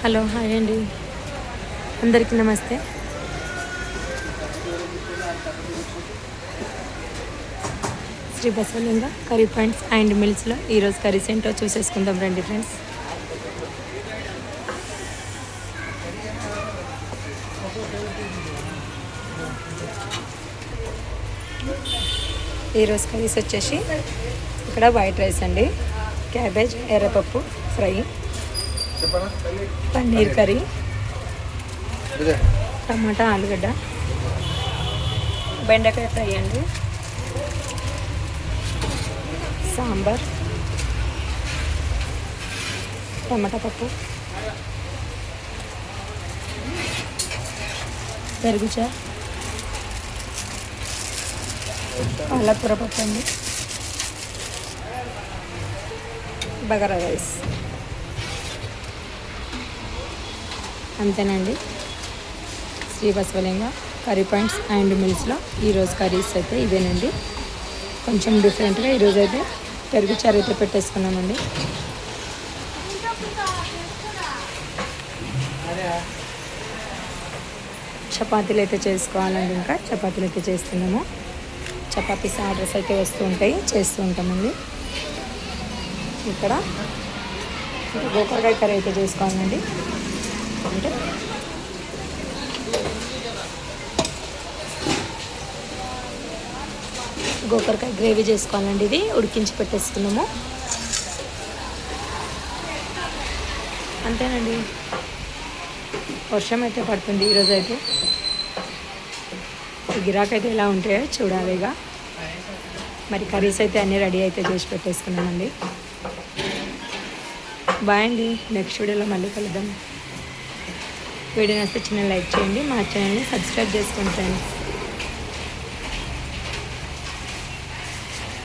Hello hi అండి. అందరికీ నమస్తే. Shri Basavalinga curry points and మిల్స్లో ఈరోజు కర్రీస్ ఏంటో చూసేసుకుందాం రండి ఫ్రెండ్స్. ఈరోజు కర్రీస్ వచ్చేసి ఇక్కడ వైట్ రైస్ అండి క్యాబేజ్ ఎర్రపప్పు ఫ్రై పన్నీర్. కర్రీ. టమాటా ఆలుగడ్డ. బెండకాయ ఫ్రై అండి. సాంబార్. టమాటా పప్పు. పెరుగు చారు. పాలకూర పప్పు అండి. బగారా రైస్. అంతేనండి. Shri Basavalinga curry points and మిల్స్లో ఈరోజు కర్రీస్ అయితే ఇవేనండి. కొంచెం డిఫరెంట్గా ఈరోజు అయితే పెరుగు చారు అయితే పెట్టేసుకున్నామండి. చపాతీలు అయితే చేసుకోవాలండి ఇంకా. చపాతీలు అయితే చేస్తున్నాము. చపాతీస్ ఆర్డర్స్ అయితే వస్తూ ఉంటాయి చేస్తూ ఉంటామండి. ఇక్కడ ఇంకా గోకరకాయ కర్రీ అయితే చేసుకోవాలండి. అంటే గోకరకాయ గ్రేవీ చేసుకోవాలండి ఇది. ఉడికించి పెట్టేసుకున్నాము. అంతేనండి. వర్షం అయితే పడుతుంది ఈరోజు అయితే. గిరాకైతే ఎలా ఉంటాయో చూడాలి ఇక. మరి కర్రీస్ అయితే అన్నీ రెడీ అయితే చేసి పెట్టేసుకున్నామండి. బాయ్ అండి. నెక్స్ట్ వీడియోలో మళ్ళీ కలుద్దాం. వీడియో నచ్చితే చిన్న లైక్ చేయండి. మా ఛానల్ని సబ్స్క్రైబ్ చేసుకోండి ఫ్రెండ్స్.